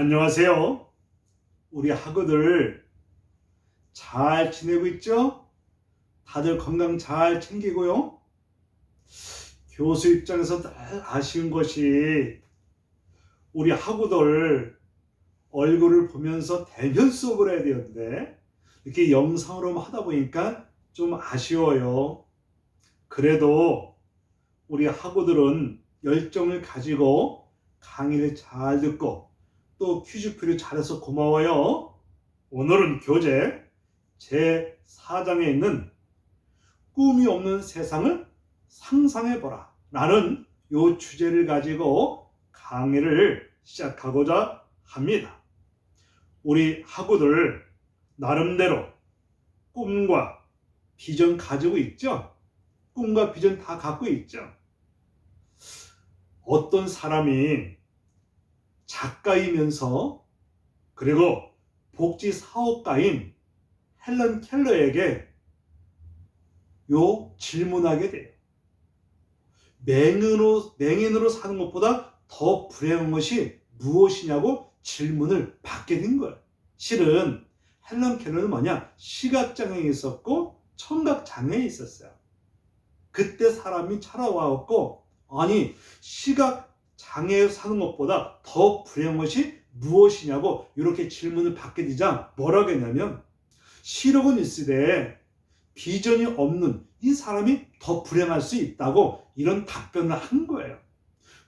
안녕하세요. 우리 학우들 잘 지내고 있죠? 다들 건강 잘 챙기고요. 교수 입장에서 늘 아쉬운 것이 우리 학우들 얼굴을 보면서 대면 수업을 해야 되는데 이렇게 영상으로만 하다 보니까 좀 아쉬워요. 그래도 우리 학우들은 열정을 가지고 강의를 잘 듣고 또 퀴즈 풀이 잘해서 고마워요. 오늘은 교재 제 4장에 있는 꿈이 없는 세상을 상상해보라 라는 요 주제를 가지고 강의를 시작하고자 합니다. 우리 학우들 나름대로 꿈과 비전 가지고 있죠? 꿈과 비전 다 갖고 있죠? 어떤 사람이 작가이면서 그리고 복지 사업가인 헬런 켈러에게 요 질문하게 돼요. 맹인으로, 맹인으로 사는 것보다 더 불행한 것이 무엇이냐고 질문을 받게 된 거예요. 실은 헬런 켈러는 뭐냐? 시각장애에 있었고 청각장애에 있었어요. 그때 사람이 찾아와갖고 아니 시각 장애에 사는 것보다 더 불행한 것이 무엇이냐고 이렇게 질문을 받게 되자 뭐라고 했냐면 시력은 있으되 비전이 없는 이 사람이 더 불행할 수 있다고 이런 답변을 한 거예요.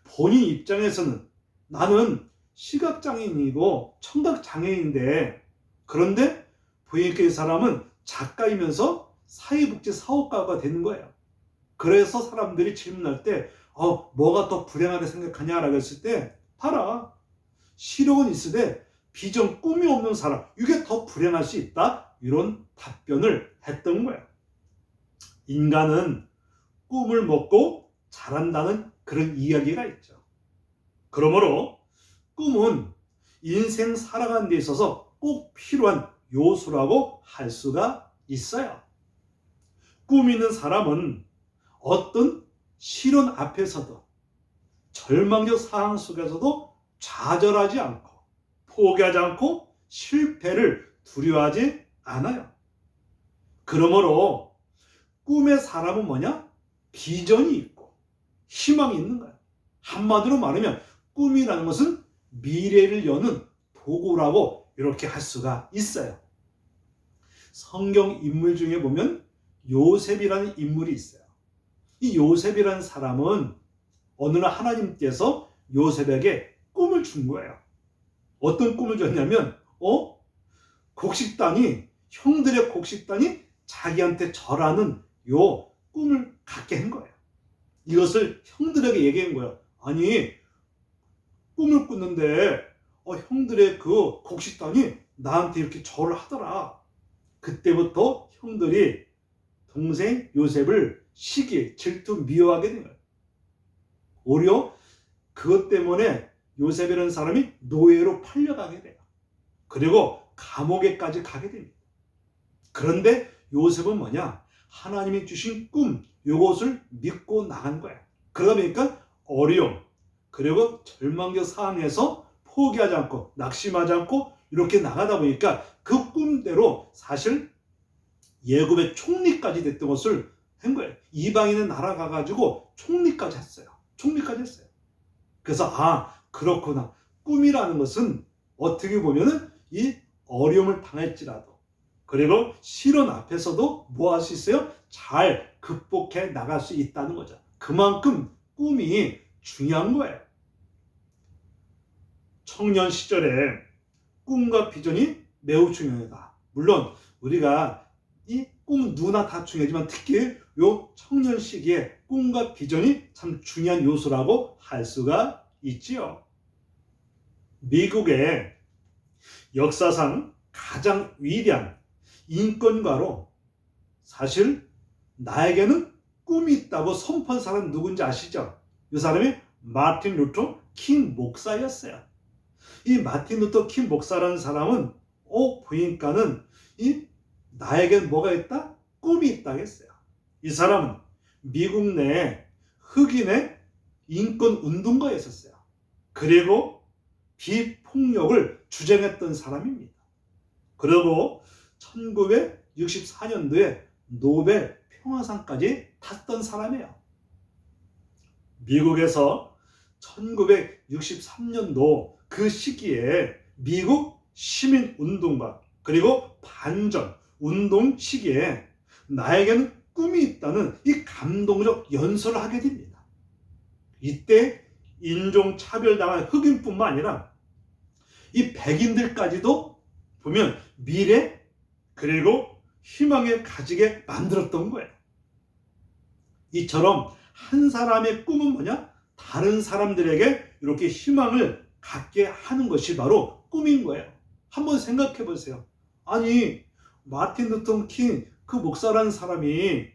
본인 입장에서는 나는 시각장애인이고 청각장애인인데 그런데 보니까 이 사람은 작가이면서 사회복지 사업가가 되는 거예요. 그래서 사람들이 질문할 때 어, 뭐가 더 불행하게 생각하냐라고 했을 때 봐라 시력은 있으되 비전 꿈이 없는 사람 이게 더 불행할 수 있다 이런 답변을 했던 거예요. 인간은 꿈을 먹고 자란다는 그런 이야기가 있죠. 그러므로 꿈은 인생 살아가는 데 있어서 꼭 필요한 요소라고 할 수가 있어요. 꿈 있는 사람은 어떤 실현 앞에서도 절망적 상황 속에서도 좌절하지 않고 포기하지 않고 실패를 두려워하지 않아요. 그러므로 꿈의 사람은 뭐냐? 비전이 있고 희망이 있는 거야. 한마디로 말하면 꿈이라는 것은 미래를 여는 도구라고 이렇게 할 수가 있어요. 성경 인물 중에 보면 요셉이라는 인물이 있어요. 이 요셉이라는 사람은 어느 날 하나님께서 요셉에게 꿈을 준 거예요. 어떤 꿈을 줬냐면, 어? 곡식단이, 형들의 곡식단이 자기한테 절하는 요 꿈을 갖게 한 거예요. 이것을 형들에게 얘기한 거예요. 아니, 꿈을 꿨는데, 어, 형들의 그 곡식단이 나한테 이렇게 절을 하더라. 그때부터 형들이 동생 요셉을 시기, 질투, 미워하게 된 거예요. 오히려 그것 때문에 요셉이라는 사람이 노예로 팔려가게 돼요. 그리고 감옥에까지 가게 됩니다. 그런데 요셉은 뭐냐? 하나님이 주신 꿈, 요것을 믿고 나간 거야. 그러다 보니까 어려움, 그리고 절망적 상황에서 포기하지 않고, 낙심하지 않고, 이렇게 나가다 보니까 그 꿈대로 사실 예굽의 총리까지 됐던 것을 한 거예요. 이방인의 나라 가가지고 총리까지 했어요. 총리까지 했어요. 그래서 아 그렇구나. 꿈이라는 것은 어떻게 보면은 이 어려움을 당할지라도 그리고 실현 앞에서도 뭐 할 수 있어요? 잘 극복해 나갈 수 있다는 거죠. 그만큼 꿈이 중요한 거예요. 청년 시절에 꿈과 비전이 매우 중요하다. 물론 우리가 이꿈 누구나 다 중요하지만 특히 요 청년 시기에 꿈과 비전이 참 중요한 요소라고 할 수가 있지요. 미국의 역사상 가장 위대한 인권가로 사실 나에게는 꿈이 있다고 선포한 사람 누군지 아시죠? 이 사람이 마틴 루터 킹 목사였어요. 이 마틴 루터 킹 목사라는 사람은 어 보니까는 이 나에겐 뭐가 있다? 꿈이 있다 했어요. 이 사람은 미국 내 흑인의 인권 운동가였었어요. 그리고 비폭력을 주장했던 사람입니다. 그리고 1964년도에 노벨 평화상까지 탔던 사람이에요. 미국에서 1963년도 그 시기에 미국 시민 운동가 그리고 반전 운동 시기에 나에게는 꿈이 있다는 이 감동적 연설을 하게 됩니다. 이때 인종 차별당한 흑인뿐만 아니라 이 백인들까지도 보면 미래 그리고 희망을 가지게 만들었던 거예요. 이처럼 한 사람의 꿈은 뭐냐? 다른 사람들에게 이렇게 희망을 갖게 하는 것이 바로 꿈인 거예요. 한번 생각해 보세요. 아니, 마틴 루터 킹 그 목사라는 사람이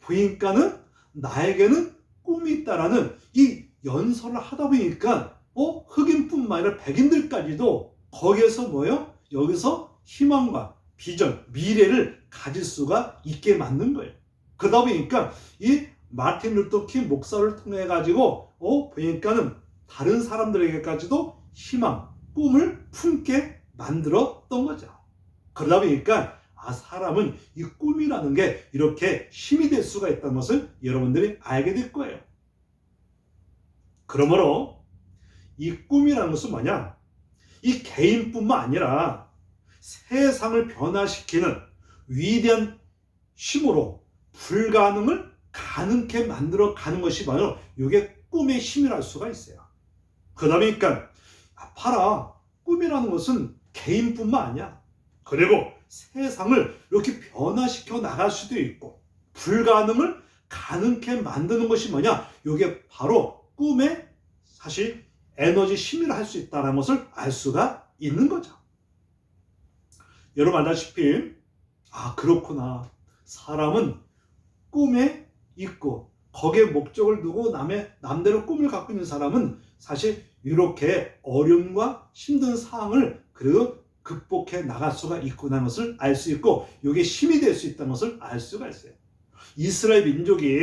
보니까는 나에게는 꿈이 있다라는 이 연설을 하다 보니까 어 흑인뿐만 아니라 백인들까지도 거기에서 뭐예요? 여기서 희망과 비전, 미래를 가질 수가 있게 만든 거예요. 그러다 보니까 이 마틴 루터 킹 목사를 통해 가지고 어 보니까는 다른 사람들에게까지도 희망, 꿈을 품게 만들었던 거죠. 그러다 보니까 아 사람은 이 꿈이라는 게 이렇게 힘이 될 수가 있다는 것을 여러분들이 알게 될 거예요. 그러므로 이 꿈이라는 것은 뭐냐? 이 개인뿐만 아니라 세상을 변화시키는 위대한 힘으로 불가능을 가능케 만들어 가는 것이 바로 이게 꿈의 힘이랄 수가 있어요. 그러다 보니까 아, 봐라 꿈이라는 것은 개인뿐만 아니야. 그리고 세상을 이렇게 변화시켜 나갈 수도 있고 불가능을 가능케 만드는 것이 뭐냐? 이게 바로 꿈의 사실 에너지 힘이라 할수 있다는 것을 알 수가 있는 거죠. 여러분 알다시피 아 그렇구나 사람은 꿈에 있고 거기에 목적을 두고 남의 남대로 꿈을 갖고 있는 사람은 사실 이렇게 어려움과 힘든 상황을 그리고 극복해 나갈 수가 있구나 것을 알 수 있고 이게 힘이 될 수 있다는 것을 알 수가 있어요. 이스라엘 민족이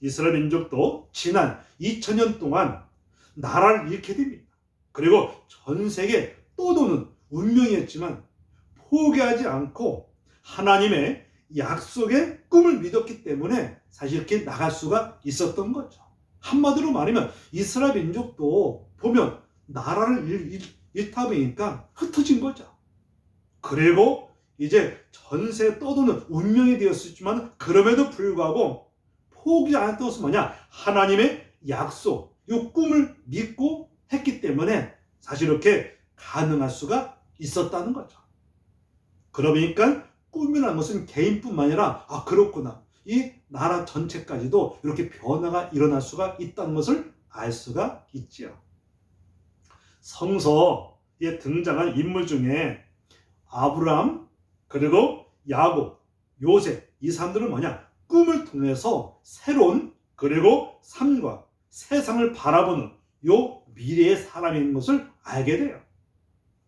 이스라엘 민족도 지난 2000년 동안 나라를 잃게 됩니다. 그리고 전 세계 떠도는 운명이었지만 포기하지 않고 하나님의 약속의 꿈을 믿었기 때문에 사실 이렇게 나갈 수가 있었던 거죠. 한마디로 말하면 이스라엘 민족도 보면 나라를 잃, 보니까 흩어진 거죠. 그리고 이제 전세 떠도는 운명이 되었지만 그럼에도 불구하고 포기 안 했던 뭐냐? 하나님의 약속, 이 꿈을 믿고 했기 때문에 사실 이렇게 가능할 수가 있었다는 거죠. 그러니까 꿈이라는 것은 개인뿐만 아니라 아 그렇구나 이 나라 전체까지도 이렇게 변화가 일어날 수가 있다는 것을 알 수가 있지요. 성서에 등장한 인물 중에 아브람 그리고 야곱, 요셉 이 사람들은 뭐냐 꿈을 통해서 새로운 그리고 삶과 세상을 바라보는 요 미래의 사람인 것을 알게 돼요.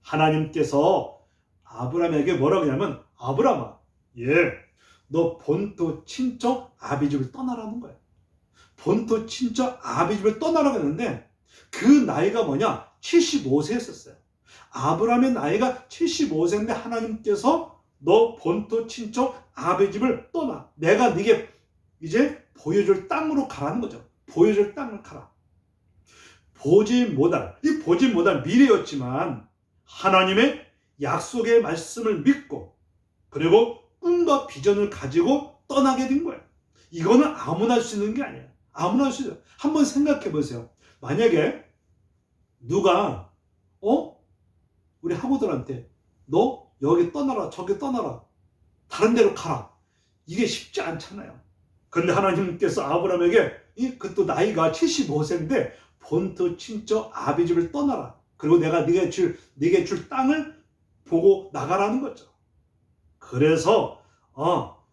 하나님께서 아브람에게 뭐라고 하냐면 아브람아, 예, 너 본토 친척 아비집을 떠나라는 거야. 본토 친척 아비집을 떠나라고 했는데 그 나이가 뭐냐? 75세였었어요. 아브람의 나이가 75세인데 하나님께서 너 본토 친척 아비집을 떠나. 내가 네게 이제 보여줄 땅으로 가라는 거죠. 보여줄 땅을 가라. 보지 못할, 이 보지 못할 미래였지만 하나님의 약속의 말씀을 믿고 그리고 꿈과 비전을 가지고 떠나게 된 거예요. 이거는 아무나 할 수 있는 게 아니에요. 아무나 할 수 있어요. 한번 생각해 보세요. 만약에 누가 어? 우리 학우들한테 너 여기 떠나라 저기 떠나라 다른 데로 가라 이게 쉽지 않잖아요. 근데 하나님께서 아브라함에게 이 그또 나이가 75세인데 본토 친척 아비 집을 떠나라. 그리고 내가 네게 줄 네게 줄 땅을 보고 나가라는 거죠. 그래서 어,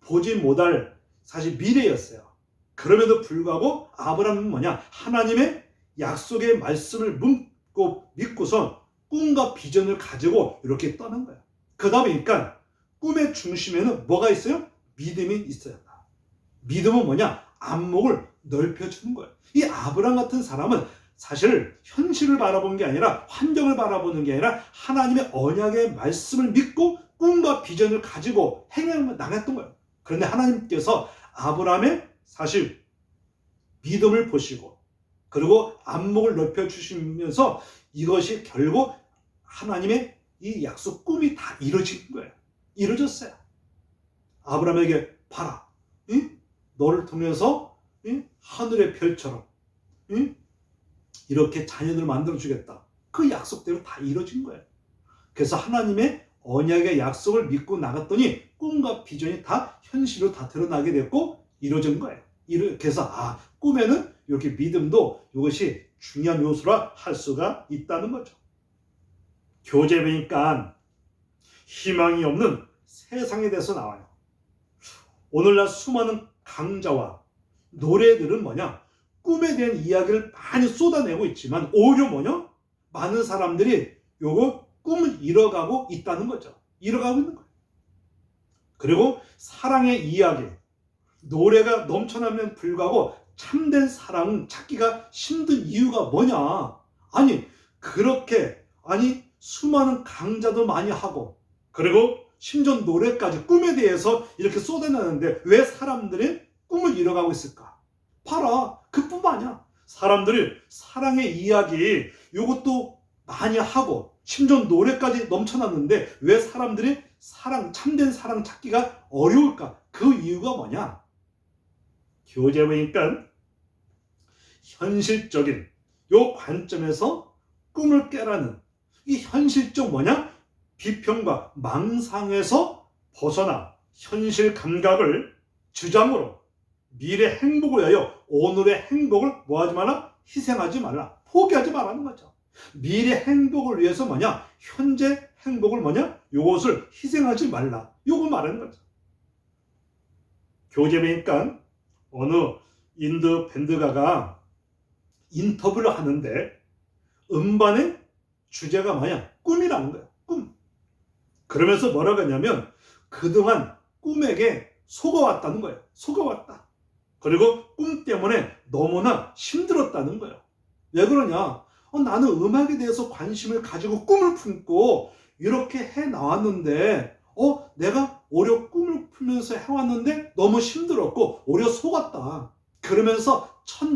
보지 못할 사실 미래였어요. 그럼에도 불구하고 아브라함은 뭐냐? 하나님의 약속의 말씀을 묻고 믿고선 꿈과 비전을 가지고 이렇게 떠난 거야. 그러다 보니까 꿈의 중심에는 뭐가 있어요? 믿음이 있어야 믿음은 뭐냐? 안목을 넓혀주는 거예요. 이 아브라함 같은 사람은 사실 현실을 바라본 게 아니라 환경을 바라보는 게 아니라 하나님의 언약의 말씀을 믿고 꿈과 비전을 가지고 행해 나갔던 거예요. 그런데 하나님께서 아브라함의 사실 믿음을 보시고 그리고 안목을 넓혀 주시면서 이것이 결국 하나님의 이 약속 꿈이 다 이루어진 거예요. 이루어졌어요. 아브라함에게 봐라. 응? 너를 통해서 응? 하늘의 별처럼 응? 이렇게 자녀들을 만들어 주겠다. 그 약속대로 다 이루어진 거예요. 그래서 하나님의 언약의 약속을 믿고 나갔더니 꿈과 비전이 다 현실로 다 드러나게 됐고 이루어진 거예요. 그래서 아 꿈에는 이렇게 믿음도 이것이 중요한 요소라 할 수가 있다는 거죠. 교재 보니까 희망이 없는 세상에 대해서 나와요. 오늘날 수많은 강좌와 노래들은 뭐냐? 꿈에 대한 이야기를 많이 쏟아내고 있지만 오히려 뭐냐? 많은 사람들이 요거 꿈을 잃어가고 있다는 거죠. 잃어가고 있는 거예요. 그리고 사랑의 이야기, 노래가 넘쳐나면 불구하고 참된 사랑은 찾기가 힘든 이유가 뭐냐? 아니, 그렇게, 아니, 수많은 강좌도 많이 하고, 그리고 심지어 노래까지 꿈에 대해서 이렇게 쏟아내는데 왜 사람들이 꿈을 잃어가고 있을까? 봐라. 그뿐만 아니야. 사람들이 사랑의 이야기, 이것도 많이 하고, 심지어 노래까지 넘쳐났는데 왜 사람들이 사랑, 참된 사랑 찾기가 어려울까? 그 이유가 뭐냐? 교재 보니까 현실적인 요 관점에서 꿈을 깨라는 이 현실적 뭐냐? 비평과 망상에서 벗어나 현실 감각을 주장으로 미래 행복을 위하여 오늘의 행복을 뭐하지 마라? 희생하지 말라. 포기하지 말라는 거죠. 미래 행복을 위해서 뭐냐? 현재 행복을 뭐냐? 요것을 희생하지 말라. 요거 말하는 거죠. 교재 보니까 어느 인도 밴드가가 인터뷰를 하는데 음반의 주제가 뭐냐? 꿈이라는 거야. 꿈. 그러면서 뭐라고 했냐면 그동안 꿈에게 속아왔다는 거예요. 속아왔다. 그리고 꿈 때문에 너무나 힘들었다는 거예요. 왜 그러냐? 어, 나는 음악에 대해서 관심을 가지고 꿈을 품고 이렇게 해 나왔는데, 어, 내가 오히려 꿈을 풀면서 해왔는데 너무 힘들었고 오히려 속았다. 그러면서 첫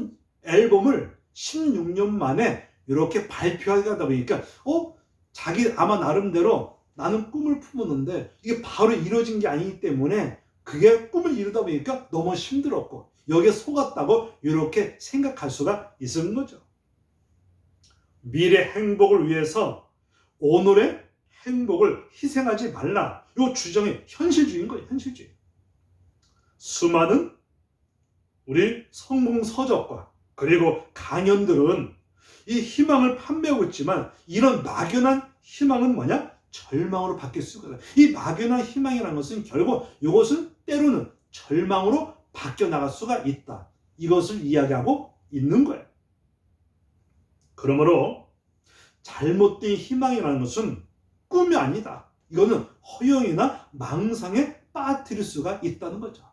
앨범을 16년 만에 이렇게 발표하다 보니까, 어, 자기 아마 나름대로 나는 꿈을 품었는데 이게 바로 이루어진 게 아니기 때문에 그게 꿈을 이루다 보니까 너무 힘들었고 여기에 속았다고 이렇게 생각할 수가 있는 거죠. 미래 행복을 위해서 오늘의 행복을 희생하지 말라. 이 주장이 현실주의인 거예요. 현실주의. 수많은 우리 성공 서적과 그리고 강연들은 이 희망을 판매하고 있지만 이런 막연한 희망은 뭐냐? 절망으로 바뀔 수가 있어요. 이 막연한 희망이라는 것은 결국 이것은 때로는 절망으로 바뀌어 나갈 수가 있다. 이것을 이야기하고 있는 거예요. 그러므로 잘못된 희망이라는 것은 꿈이 아니다. 이거는 허영이나 망상에 빠뜨릴 수가 있다는 거죠.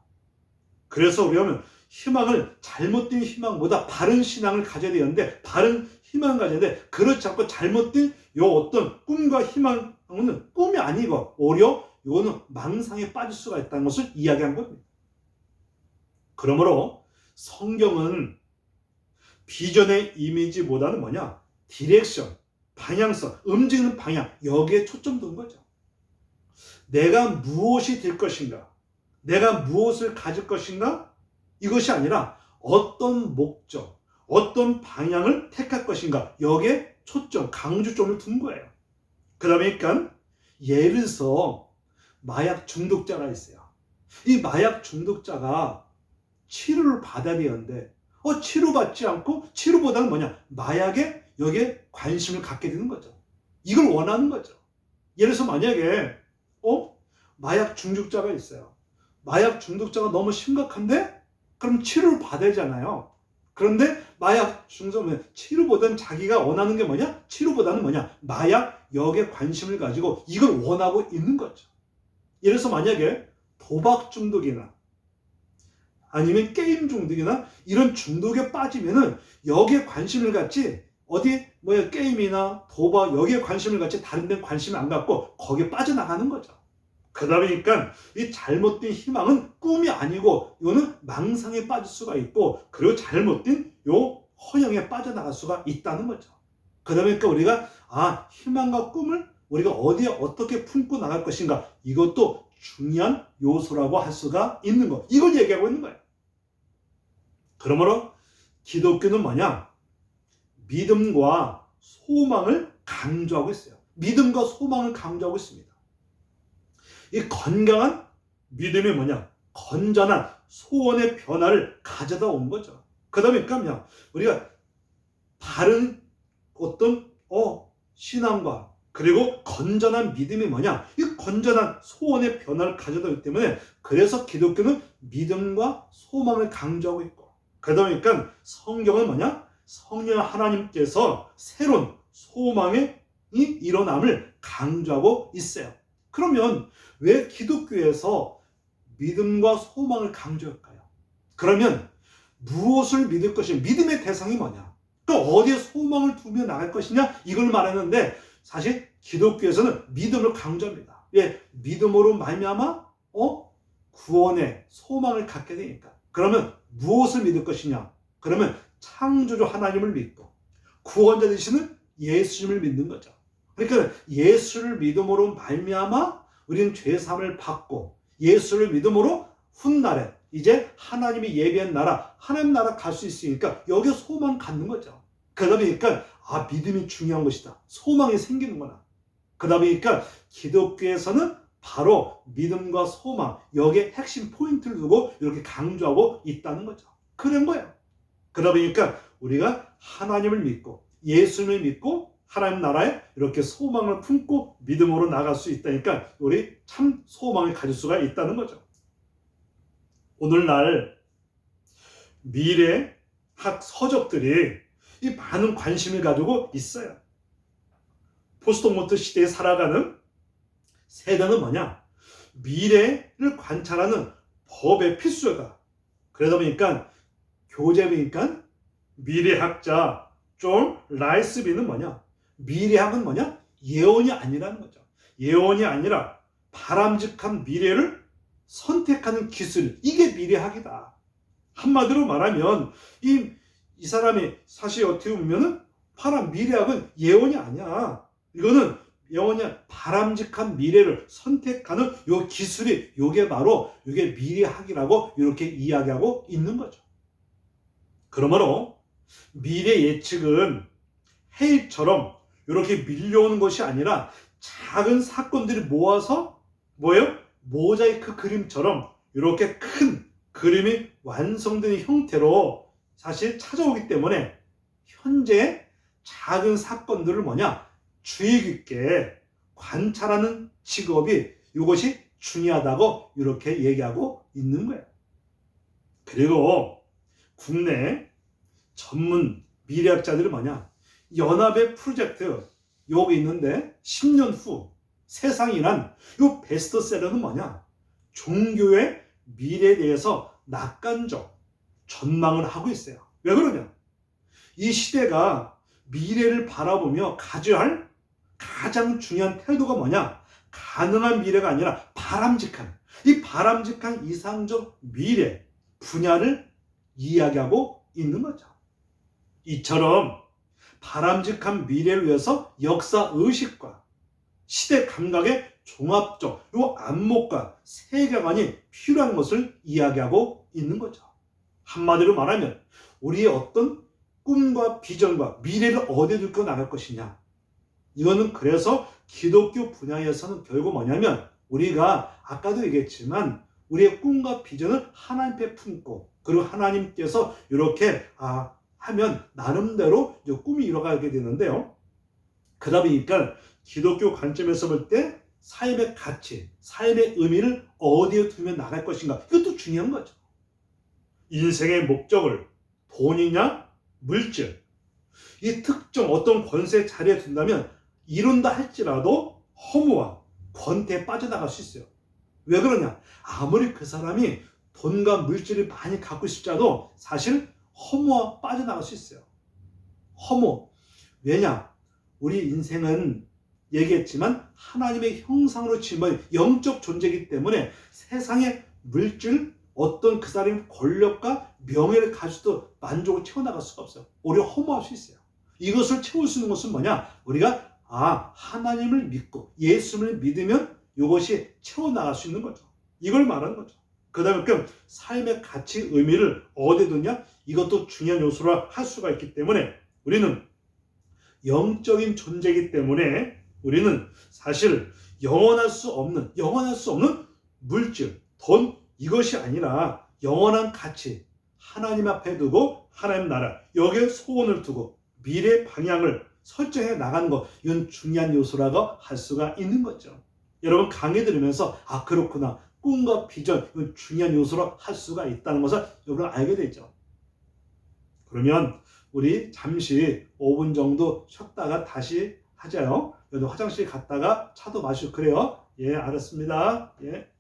그래서 우리는 희망을 잘못된 희망보다 바른 신앙을 가져야 되는데 바른 희망을 가져야 돼. 그렇지 않고 잘못된 요 어떤 꿈과 희망은 꿈이 아니고 오히려 이거는 망상에 빠질 수가 있다는 것을 이야기한 겁니다. 그러므로 성경은 비전의 이미지보다는 뭐냐? 디렉션, 방향성, 움직이는 방향 여기에 초점 둔 거죠. 내가 무엇이 될 것인가? 내가 무엇을 가질 것인가? 이것이 아니라 어떤 목적, 어떤 방향을 택할 것인가? 여기에 초점, 강조점을 둔 거예요. 그러니까 예를 들어서 마약 중독자가 있어요. 이 마약 중독자가 치료를 받아야 되는데 어 치료받지 않고 치료보다는 뭐냐? 마약에 여기에 관심을 갖게 되는 거죠. 이걸 원하는 거죠. 예를 들어서 만약에 어 마약 중독자가 있어요. 마약 중독자가 너무 심각한데 그럼 치료를 받아야 잖아요. 그런데 마약 중독자는 치료보다는 자기가 원하는 게 뭐냐? 치료보다는 뭐냐? 마약 역에 관심을 가지고 이걸 원하고 있는 거죠. 들어서 만약에 도박 중독이나 아니면 게임 중독이나 이런 중독에 빠지면은 여기에 관심을 갖지 어디 뭐야 게임이나 도박 여기에 관심을 갖지 다른 데 관심을 안 갖고 거기에 빠져나가는 거죠. 그러다 보니까 이 잘못된 희망은 꿈이 아니고 이거는 망상에 빠질 수가 있고 그리고 잘못된 요 허영에 빠져나갈 수가 있다는 거죠. 그러다 보니까 우리가 아 희망과 꿈을 우리가 어디에 어떻게 품고 나갈 것인가 이것도 중요한 요소라고 할 수가 있는 거. 이걸 얘기하고 있는 거예요. 그러므로 기독교는 뭐냐? 믿음과 소망을 강조하고 있어요. 믿음과 소망을 강조하고 있습니다. 이 건강한 믿음이 뭐냐? 건전한 소원의 변화를 가져다 온 거죠. 그 다음에 그러니까 우리가 바른 어떤 어 신앙과 그리고 건전한 믿음이 뭐냐? 이 건전한 소원의 변화를 가져다 오기 때문에 그래서 기독교는 믿음과 소망을 강조하고 있고 그러다 보니까 성경은 뭐냐? 성령 하나님께서 새로운 소망의 이 일어남을 강조하고 있어요. 그러면 왜 기독교에서 믿음과 소망을 강조할까요? 그러면 무엇을 믿을 것이냐? 믿음의 대상이 뭐냐? 또 어디에 소망을 두며 나갈 것이냐? 이걸 말하는데 사실 기독교에서는 믿음을 강조합니다. 예, 믿음으로 말미암아 어 구원의 소망을 갖게 되니까. 그러면 무엇을 믿을 것이냐? 그러면 창조주 하나님을 믿고 구원자 되시는 예수님을 믿는 거죠. 그러니까 예수를 믿음으로 말미암아 우리는 죄 사함을 받고 예수를 믿음으로 훗날에 이제 하나님이 예비한 나라 하나님 나라 갈 수 있으니까 여기에 소망 갖는 거죠. 그러다 보니까 아 믿음이 중요한 것이다. 소망이 생기는구나. 그러다 보니까 기독교에서는 바로 믿음과 소망 여기에 핵심 포인트를 두고 이렇게 강조하고 있다는 거죠. 그런 거예요. 그러다 보니까 우리가 하나님을 믿고 예수님을 믿고 하나님 나라에 이렇게 소망을 품고 믿음으로 나갈 수 있다니까 우리 참 소망을 가질 수가 있다는 거죠. 오늘날 미래 학 서적들이 이 많은 관심을 가지고 있어요. 포스트모트 시대에 살아가는 세대는 뭐냐? 미래를 관찰하는 법의 필수다. 그러다 보니까 교재 보니까 미래학자 존 라이스비는 뭐냐? 미래학은 뭐냐? 예언이 아니라는 거죠. 예언이 아니라 바람직한 미래를 선택하는 기술. 이게 미래학이다. 한마디로 말하면 이, 이 사람이 사실 어떻게 보면은 파란 미래학은 예언이 아니야. 이거는 예언이 바람직한 미래를 선택하는 요 기술이 요게 바로 요게 미래학이라고 이렇게 이야기하고 있는 거죠. 그러므로 미래 예측은 해일처럼 이렇게 밀려오는 것이 아니라 작은 사건들이 모아서 뭐예요? 모자이크 그림처럼 이렇게 큰 그림이 완성되는 형태로 사실 찾아오기 때문에 현재 작은 사건들을 뭐냐 주의 깊게 관찰하는 직업이 이것이 중요하다고 이렇게 얘기하고 있는 거예요. 그리고 국내 전문 미래학자들이 뭐냐 연합의 프로젝트 여기 있는데 10년 후 세상이란 이 베스트셀러는 뭐냐 종교의 미래에 대해서 낙관적 전망을 하고 있어요. 왜 그러냐? 이 시대가 미래를 바라보며 가져야 할 가장 중요한 태도가 뭐냐? 가능한 미래가 아니라 바람직한 이 바람직한 이상적 미래 분야를 이야기하고 있는 거죠. 이처럼 바람직한 미래를 위해서 역사 의식과 시대 감각의 종합적 요 안목과 세계관이 필요한 것을 이야기하고 있는 거죠. 한마디로 말하면 우리의 어떤 꿈과 비전과 미래를 어디에 두고 나갈 것이냐. 이거는 그래서 기독교 분야에서는 결국 뭐냐면 우리가 아까도 얘기했지만 우리의 꿈과 비전을 하나님께 품고 그리고 하나님께서 이렇게 아 하면 나름대로 이제 꿈이 이뤄가게 되는데요. 그러다 보니까 기독교 관점에서 볼 때 삶의 가치, 삶의 의미를 어디에 두면 나갈 것인가 이것도 중요한 거죠. 인생의 목적을 돈이냐 물질 이 특정 어떤 권세 자리에 둔다면 이룬다 할지라도 허무와 권태에 빠져나갈 수 있어요. 왜 그러냐? 아무리 그 사람이 돈과 물질을 많이 갖고 싶자도 사실 허무와 빠져나갈 수 있어요. 허무. 왜냐? 우리 인생은 얘기했지만 하나님의 형상으로 지은 영적 존재이기 때문에 세상의 물질, 어떤 그 사람의 권력과 명예를 가지고도 만족을 채워나갈 수가 없어요. 오히려 허무할 수 있어요. 이것을 채울 수 있는 것은 뭐냐? 우리가 아 하나님을 믿고 예수를 믿으면 이것이 채워나갈 수 있는 거죠. 이걸 말하는 거죠. 그 다음에 그럼 삶의 가치, 의미를 어디에 두냐? 이것도 중요한 요소라 할 수가 있기 때문에 우리는 영적인 존재이기 때문에 우리는 사실 영원할 수 없는, 영원할 수 없는 물질, 돈, 이것이 아니라 영원한 가치, 하나님 앞에 두고 하나님 나라, 여기에 소원을 두고 미래 방향을 설정해 나가는 것, 이건 중요한 요소라고 할 수가 있는 거죠. 여러분 강의 들으면서 아 그렇구나 꿈과 비전 이건 중요한 요소로 할 수가 있다는 것을 여러분 알게 되죠. 그러면 우리 잠시 5분 정도 쉬었다가 다시 하자요. 화장실 갔다가 차도 마시고 그래요. 예, 알았습니다. 예.